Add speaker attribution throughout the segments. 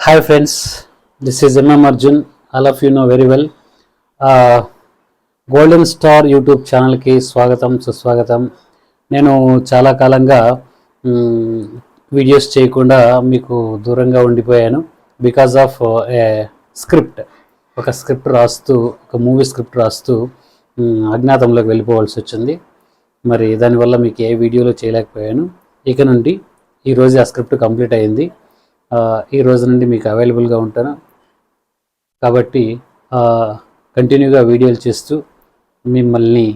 Speaker 1: Hi friends this is MM Arjun all of you know very well golden star YouTube ఛానల్కి స్వాగతం సుస్వాగతం. నేను చాలా కాలంగా వీడియోస్ చేయకుండా మీకు దూరంగా ఉండిపోయాను బికాజ్ ఆఫ్ ఏ స్క్రిప్ట్ ఒక స్క్రిప్ట్ రాస్తూ ఒక మూవీ స్క్రిప్ట్ రాస్తూ అజ్ఞాతంలోకి వెళ్ళిపోవాల్సి వచ్చింది. మరి దానివల్ల మీకు ఏ వీడియోలో చేయలేకపోయాను. ఇక నుండి ఈరోజు ఆ స్క్రిప్ట్ కంప్లీట్ అయింది. ఈ రోజు నుండి మీకు అవైలబుల్గా ఉంటాను. కాబట్టి కంటిన్యూగా వీడియోలు చేస్తూ మిమ్మల్ని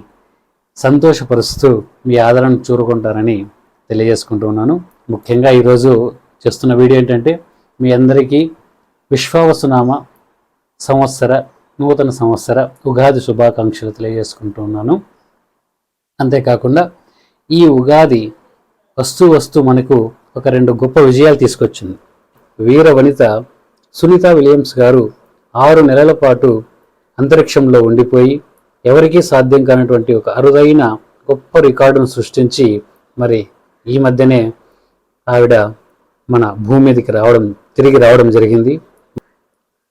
Speaker 1: సంతోషపరుస్తూ మీ ఆదరణ చూరుకుంటారని తెలియజేసుకుంటున్నాను ముఖ్యంగా ఈరోజు చేస్తున్న వీడియో ఏంటంటే మీ అందరికీ విశ్వావసునామ సంవత్సర నూతన సంవత్సర ఉగాది శుభాకాంక్షలు తెలియజేసుకుంటున్నాను అంతేకాకుండా ఈ ఉగాది వస్తూ వస్తూ మనకు ఒక రెండు గొప్ప విజయాలు తీసుకొచ్చింది. వీర వనిత సునీత విలియమ్స్ గారు ఆరు నెలల పాటు అంతరిక్షంలో ఉండిపోయి ఎవరికీ సాధ్యం కానటువంటి ఒక అరుదైన గొప్ప రికార్డును సృష్టించి మరి ఈ మధ్యనే ఆవిడ మన భూమి మీదకి రావడం తిరిగి రావడం జరిగింది.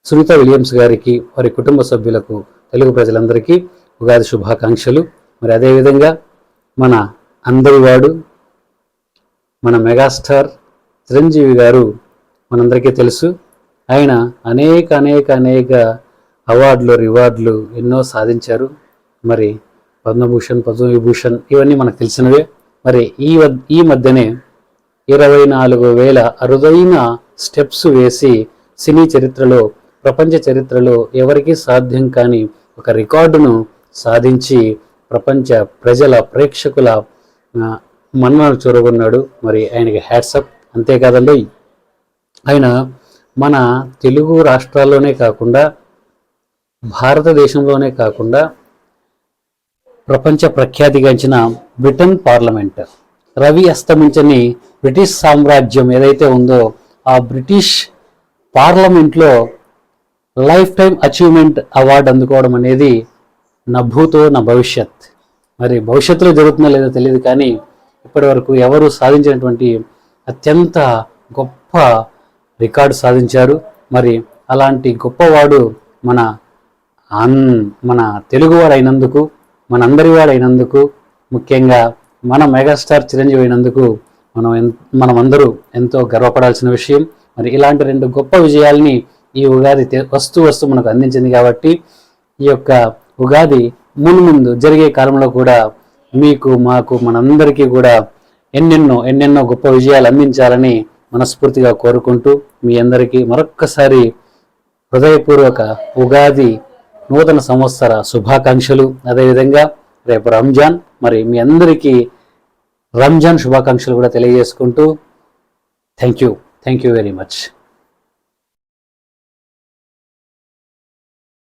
Speaker 1: సునీత విలియమ్స్ గారికి వారి కుటుంబ సభ్యులకు తెలుగు ప్రజలందరికీ ఉగాది శుభాకాంక్షలు. మరి అదేవిధంగా మన అందరివాడు మన మెగాస్టార్ చిరంజీవి గారు మనందరికీ తెలుసు. ఆయన అనేక అనేక అనేక అవార్డులు రివార్డులు ఎన్నో సాధించారు. మరి పద్మభూషణ్ పద్మవిభూషణ్ ఇవన్నీ మనకు తెలిసినవే. మరి ఈ ఈ మధ్యనే ఇరవై నాలుగు వేల అరుదైన స్టెప్స్ వేసి సినీ చరిత్రలో ప్రపంచ చరిత్రలో ఎవరికీ సాధ్యం కాని ఒక రికార్డును సాధించి ప్రపంచ ప్రజల ప్రేక్షకుల మన్నలు చూరగొన్నాడు. మరి ఆయనకి హ్యాట్సప్ అంతేకాదండి. ఆయన మన తెలుగు రాష్ట్రాల్లోనే కాకుండా భారతదేశంలోనే కాకుండా ప్రపంచ ప్రఖ్యాతిగాంచిన బ్రిటన్ పార్లమెంట్ రవి అస్తమించని బ్రిటిష్ సామ్రాజ్యం ఏదైతే ఉందో ఆ బ్రిటిష్ పార్లమెంట్లో లైఫ్ టైం అచీవ్మెంట్ అవార్డు అందుకోవడం అనేది నా భూతో నా భవిష్యత్. మరి భవిష్యత్తులో జరుగుతుందో లేదో తెలియదు కానీ ఇప్పటి వరకు ఎవరు సాధించినటువంటి అత్యంత గొప్ప రికార్డు సాధించారు. మరి అలాంటి గొప్పవాడు మన అన్ మన తెలుగువాడు అయినందుకు మనందరి వాడు అయినందుకు ముఖ్యంగా మన మెగాస్టార్ చిరంజీవి అయినందుకు మనం మనం మనమందరూ ఎంతో గర్వపడాల్సిన విషయం. మరి ఇలాంటి రెండు గొప్ప విజయాల్ని ఈ ఉగాది వస్తూ వస్తూ మనకు అందించింది కాబట్టి ఈ యొక్క ఉగాది ముందు ముందు జరిగే కాలంలో కూడా మీకు మాకు మనందరికీ కూడా ఎన్నెన్నో ఎన్నెన్నో గొప్ప విజయాలు అందించాలని మనస్ఫూర్తిగా కోరుకుంటూ మీ అందరికీ మరొక్కసారి హృదయపూర్వక ఉగాది నూతన సంవత్సర శుభాకాంక్షలు. అదేవిధంగా రేపు రంజాన్ మరి మీ అందరికీ రంజాన్ శుభాకాంక్షలు కూడా తెలియజేసుకుంటూ thank you. Thank you very much.